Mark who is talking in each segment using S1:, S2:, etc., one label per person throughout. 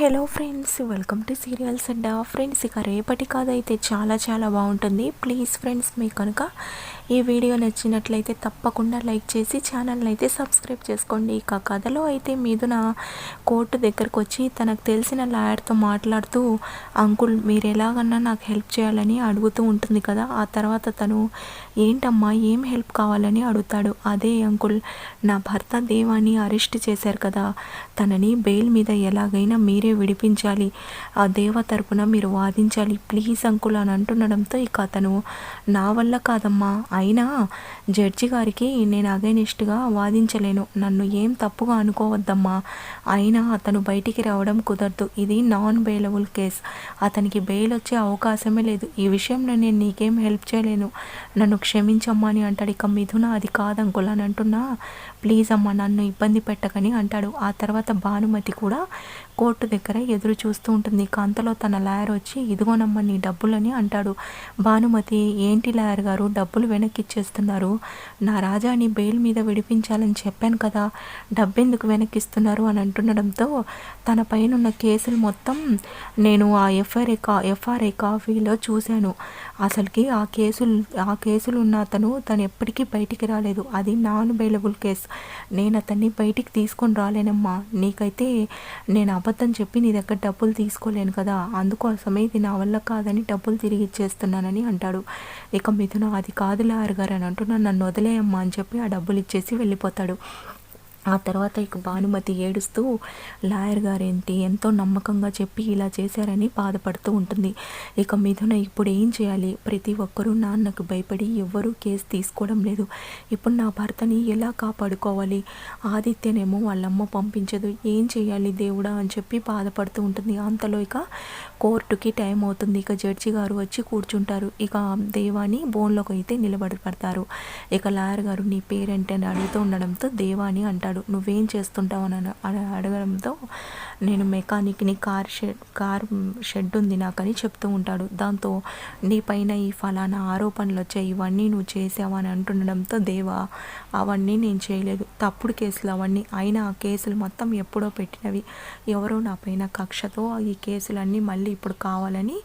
S1: Hello friends welcome to serials and friends ఇక రేపటి కథ అయితే చాలా చాలా బాగుంటుంది. ప్లీజ్ ఫ్రెండ్స్ మీకు కనుక ఈ వీడియో నచ్చినట్లయితే తప్పకుండా లైక్ చేసి ఛానల్ని అయితే సబ్స్క్రైబ్ చేసుకోండి. ఇక కథలో అయితే మీదున కోర్టు దగ్గరకు వచ్చి తనకు తెలిసిన లాయర్తో మాట్లాడుతూ అంకుల్ మీరు ఎలాగన్నా నాకు హెల్ప్ చేయాలని అడుగుతూ ఉంటుంది కదా ఆ తర్వాత తను ఏంటమ్మా ఏం హెల్ప్ కావాలని అడుగుతాడు? అదే అంకుల్ నా భర్త దేవాన్ని అరెస్ట్ చేశారు కదా తనని బెయిల్ మీద ఎలాగైనా మీరే విడిపించాలి. ఆ దేవ తరపున మీరు వాదించాలి. ప్లీజ్ అంకుల్ అని అంటుండడంతో ఇక అతను నా వల్ల కాదమ్మా అయినా జడ్జి గారికి నేను అగైనిస్ట్గా వాదించలేను. నన్ను ఏం తప్పుగా అనుకోవద్దమ్మా. అయినా అతను బయటికి రావడం కుదరదు. ఇది నాన్ బెయిలబుల్ కేస్. అతనికి బెయిల్ వచ్చే అవకాశమే లేదు. ఈ విషయంలో నేను నీకేం హెల్ప్ చేయలేను. నన్ను క్షమించమ్మా అని అంటాడు. ఇక మిథున అది కాదంకుల్ అని అంటున్నా. ప్లీజ్ అమ్మ నన్ను ఇబ్బంది పెట్టకని అంటాడు. ఆ తర్వాత భానుమతి కూడా కోర్టు దగ్గర ఎదురు చూస్తూ ఉంటుంది. కాంతలో తన లాయర్ వచ్చి ఇదిగోనమ్మ నీ డబ్బులని అంటాడు. భానుమతి ఏంటి లాయర్ గారు? డబ్బులు వెనక్కి ఇచ్చేస్తున్నారు నా రాజాని బెయిల్ మీద విడిపించాలని చెప్పాను కదా డబ్బెందుకు వెనక్కిస్తున్నారు అని అంటుండడంతో తన పైన ఉన్న కేసులు మొత్తం నేను ఆ ఎఫ్ఐఆర్ఏ కా ఎఫ్ఆర్ఏ కాఫీలో చూశాను. అసలుకి ఆ కేసులు ఆ కేసులు ఉన్న అతను తను ఎప్పటికీ బయటికి రాలేదు. అది నాన్ బెయిలబుల్ కేసు. నేను అతన్ని బయటికి తీసుకొని రాలేనమ్మా. నీకైతే నేను అబద్ధం చెప్పి నీ దగ్గర డబ్బులు తీసుకోలేను కదా. అందుకోసమే ఇది నా వల్ల కాదని డబ్బులు తిరిగి ఇచ్చేస్తున్నానని అంటాడు. ఇక మిథున అది కాదు ఆర్ గారు అని అంటున్నాను నన్ను వదిలేయమ్మా అని చెప్పి ఆ డబ్బులు ఇచ్చేసి వెళ్ళిపోతాడు. ఆ తర్వాత ఇక భానుమతి ఏడుస్తూ లాయర్ గారేంటి ఎంతో నమ్మకంగా చెప్పి ఇలా చేశారని బాధపడుతూ ఉంటుంది. ఇక మిథున ఇప్పుడు ఏం చేయాలి? ప్రతి ఒక్కరూ నాన్నకు భయపడి ఎవ్వరూ కేసు తీసుకోవడం లేదు. ఇప్పుడు నా భర్తని ఎలా కాపాడుకోవాలి? ఆదిత్యనేమో వాళ్ళమ్మ పంపించదు. ఏం చేయాలి దేవుడా? అని చెప్పి బాధపడుతూ ఉంటుంది. అంతలో ఇక కోర్టుకి టైం అవుతుంది. ఇక జడ్జి గారు వచ్చి కూర్చుంటారు. ఇక దేవాని బోన్లోకి అయితే నిలబడి పడతారు ఇక లాయర్ గారు నీ పేరెంట్? అని అడుగుతూ ఉండడంతో దేవాని అడిగాడు నువ్వేం చేస్తుంటావు? అని అడగడంతో నేను మెకానిక్ని కార్ షెడ్ కార్ షెడ్ ఉంది నాకని చెప్తూ ఉంటాడు. దాంతో నీ పైన ఈ ఫలానా ఆరోపణలు వచ్చాయి ఇవన్నీ నువ్వు చేసావు? అని అంటుండడంతో దేవా అవన్నీ నేను చేయలేదు. తప్పుడు కేసులు అవన్నీ. అయినా ఆ కేసులు మొత్తం ఎప్పుడో పెట్టినవి. ఎవరో నా పైన కక్షతో ఈ కేసులన్నీ మళ్ళీ ఇప్పుడు కావాలని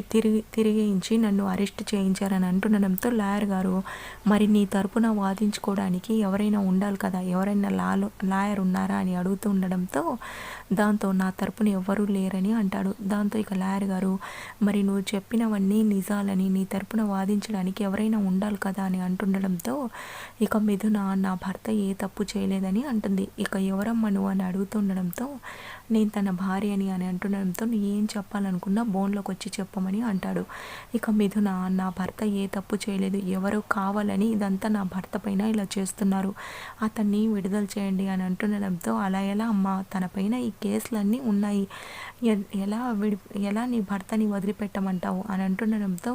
S1: తిరిగి తిరిగించి నన్ను అరెస్ట్ చేయించారని అంటుండడంతో లాయర్ గారు మరి నీ తరపున వాదించుకోవడానికి ఎవరైనా ఉండాలి కదా? ఎవరైనా లాలో లాయర్ ఉన్నారా? అని అడుగుతూ ఉండడంతో దాంతో నా తరపున ఎవ్వరూ లేరని అంటాడు. దాంతో ఇక లాయర్ గారు మరి నువ్వు చెప్పినవన్నీ నిజాలని నీ తరపున వాదించడానికి ఎవరైనా ఉండాలి కదా? అని అంటుండడంతో ఇక మిథున నా భర్త ఏ తప్పు చేయలేదని అంటుంది. ఇక ఎవరమ్మా నువ్వు అని అడుగుతుండడంతో నేను తన భార్య అని అని అంటుండడంతో నువ్వు ఏం చెప్పాలనుకున్నా బోన్లోకి వచ్చి చెప్పమని అంటాడు. ఇక మిథున నా భర్త ఏ తప్పు చేయలేదు. ఎవరు కావాలని ఇదంతా నా భర్త పైన ఇలా చేస్తున్నారు. అతన్ని విడుదల చేయండి అని అంటుండడంతో అలా ఎలా అమ్మ? తన పైన ఈ కేసులన్నీ ఉన్నాయి. ఎలా విడి ఎలా నీ భర్తని వదిలిపెట్టమంటావు? అని అంటుండడంతో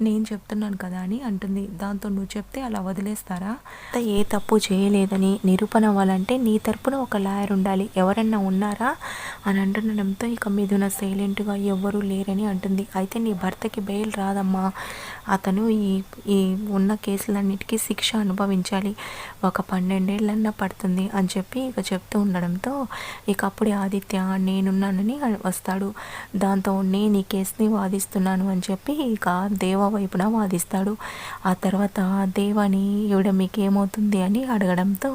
S1: నేను చెప్తున్నాను కదా అని అంటుంది. దాంతో నువ్వు చెప్తే అలా వదిలేస్తారా? ఏ తప్పు చేయలేదని నిరూపణ అవ్వాలంటే నీ తరపున ఒక లాయర్ ఉండాలి. ఎవరన్నా ఉన్నారా? అని అంటుండడంతో ఇక మీదున సైలెంట్గా ఎవ్వరూ లేరని అంటుంది. అయితే నీ భర్తకి బెయిల్ రాదమ్మా. అతను ఈ ఈ ఉన్న కేసులన్నిటికీ శిక్ష అనుభవించాలి. ఒక పన్నెండేళ్ళన్నా పడుతుంది అని చెప్పి ఇక చెప్తూ ఉండడంతో ఇక అప్పుడే ఆదిత్య నేనున్నానని వస్తాడు. దాంతో నేను ఈ కేసుని వాదిస్తున్నాను అని చెప్పి ఇక దేవ వైపున వాదిస్తాడు. ఆ తర్వాత దేవాని ఈవిడ మీకేమవుతుంది అని అడగడంతో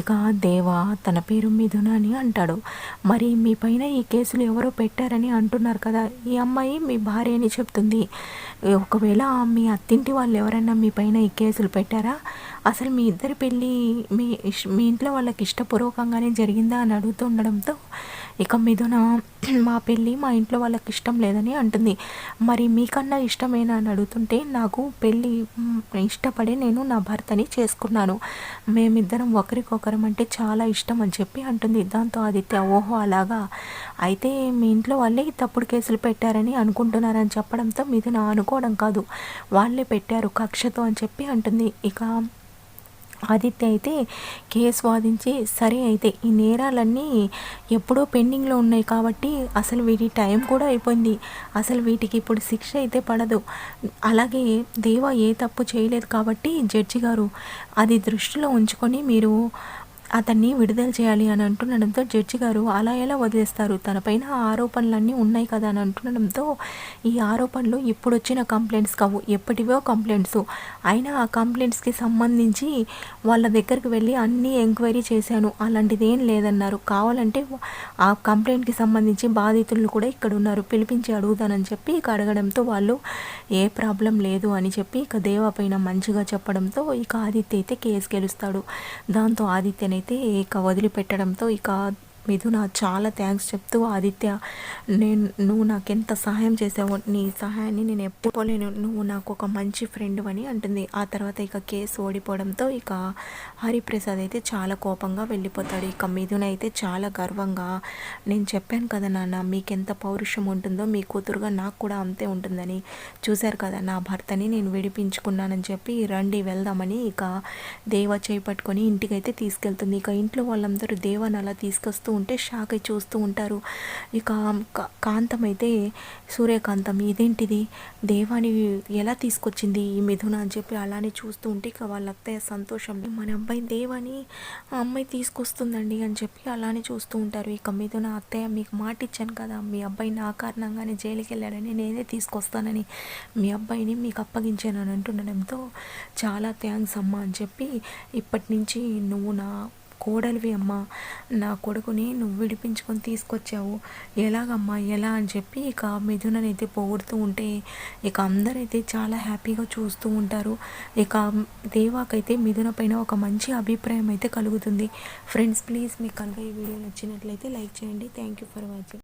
S1: ఇక దేవ తన పేరు మిథున అని అంటాడు. మరి మీ పైన ఈ కేసులు ఎవరో పెట్టారని అంటున్నారు కదా. ఈ అమ్మాయి మీ భార్య అని చెప్తుంది. ఒకవేళ మీ అత్తింటి వాళ్ళు ఎవరైనా మీ పైన ఈ కేసులు పెట్టారా? అసలు మీ ఇద్దరి పెళ్ళి మీ మీ ఇంట్లో వాళ్ళకి ఇష్టపూర్వకంగానే జరిగిందా అని అడుగుతూ ఉండడంతో ఇక మిథున మా పెళ్ళి మా ఇంట్లో వాళ్ళకి ఇష్టం లేదని అంటుంది. మరి మీకన్నా ఇష్టమేనా అని అడుగుతుంటే నాకు పెళ్ళి ఇష్టపడే నేను నా భర్తని చేసుకున్నాను. మేమిద్దరం ఒకరికొకరం అంటే చాలా ఇష్టం అని చెప్పి అంటుంది దాంతో ఆదిత్య. ఓహో అలాగా? అయితే మీ ఇంట్లో వాళ్ళే తప్పుడు కేసులు పెట్టారని అనుకుంటున్నారని చెప్పడంతో మిథున అనుకోవడం కాదు. వాళ్ళే పెట్టారు కక్షతో అని చెప్పి అంటుంది. ఇక ఆదిత్య అయితే కేసు వాదించి సరే అయితే ఈ నేరాలన్నీ ఎప్పుడో పెండింగ్లో ఉన్నాయి కాబట్టి అసలు వీటి టైం కూడా అయిపోయింది. అసలు వీటికి ఇప్పుడు శిక్ష అయితే పడదు. అలాగే దేవ ఏ తప్పు చేయలేదు కాబట్టి జడ్జి గారు అది దృష్టిలో ఉంచుకొని మీరు అతన్ని విడుదల చేయాలి అని అంటుండడంతో జడ్జి గారు అలా ఎలా వదిలేస్తారు. తనపైన ఆరోపణలన్నీ ఉన్నాయి కదా అని అంటుండడంతో ఈ ఆరోపణలు ఇప్పుడు వచ్చిన కంప్లైంట్స్ కావు. ఎప్పటివో కంప్లైంట్స్. అయినా ఆ కంప్లైంట్స్కి సంబంధించి వాళ్ళ దగ్గరికి వెళ్ళి అన్నీ ఎంక్వైరీ చేశాను. అలాంటిది ఏం లేదన్నారు. కావాలంటే ఆ కంప్లైంట్కి సంబంధించి బాధితులు కూడా ఇక్కడ ఉన్నారు పిలిపించి అడుగుతానని చెప్పి ఇక అడగడంతో వాళ్ళు ఏ ప్రాబ్లం లేదు అని చెప్పి ఇక దేవా పైన మంచిగా చెప్పడంతో ఇక ఆదిత్య అయితే కేసు గెలుస్తాడు. దాంతో ఆదిత్యనైతే అయితే ఇక వదిలిపెట్టడంతో ఇక మిథున చాలా థ్యాంక్స్ చెప్తూ ఆదిత్య నేను నువ్వు నాకెంత సహాయం చేసావో నీ సహాయాన్ని నేను ఎప్పుకోలేను నువ్వు నాకు ఒక మంచి ఫ్రెండ్ అని అంటుంది. ఆ తర్వాత ఇక కేసు ఓడిపోవడంతో ఇక హరిప్రసాద్ అయితే చాలా కోపంగా వెళ్ళిపోతాడు. ఇక మిథున అయితే చాలా గర్వంగా నేను చెప్పాను కదా నాన్న మీకెంత పౌరుషం ఉంటుందో మీ కూతురుగా నాకు కూడా అంతే ఉంటుందని. చూశారు కదా నా భర్తని నేను విడిపించుకున్నానని చెప్పి రండి వెళ్దామని ఇక దేవ చేపట్టుకొని ఇంటికైతే తీసుకెళ్తుంది. ఇక ఇంట్లో వాళ్ళందరూ దేవాని అలా తీసుకొస్తూ ఉంటే షాక్ అయి చూస్తూ ఉంటారు. ఇక కా- కాంతం అయితే సూర్యకాంతం ఇదేంటిది? దేవాని ఎలా తీసుకొచ్చింది ఈ మిథున? అని చెప్పి అలానే చూస్తూ ఉంటే ఇక వాళ్ళ అత్తయ్య సంతోషం. మన అబ్బాయి దేవాని? ఆ అమ్మాయి తీసుకొస్తుందండి అని చెప్పి అలానే చూస్తూ ఉంటారు. ఇక మిథున అత్తయ్య మీకు మాట ఇచ్చాను కదా. మీ అబ్బాయి నా కారణంగానే జైలుకి వెళ్ళాడని నేనే తీసుకొస్తానని. మీ అబ్బాయిని మీకు అప్పగించాను అని అంటుండడంతో చాలా థ్యాంక్స్ అమ్మ అని చెప్పి ఇప్పటి నుంచి నువ్వు నా కోడలివి అమ్మా నా కొడుకుని నువ్వు విడిపించుకొని తీసుకొచ్చావు. ఎలాగమ్మా ఎలా అని చెప్పి ఇక మిథుననైతే పొగుడుతూ ఉంటే ఇక అందరైతే చాలా హ్యాపీగా చూస్తూ ఉంటారు. ఇక దేవాకైతే మిథున పైన ఒక మంచి అభిప్రాయం అయితే కలుగుతుంది. ఫ్రెండ్స్ ప్లీజ్ మీకు కనుక ఈ వీడియో నచ్చినట్లయితే లైక్ చేయండి. Thank you for watching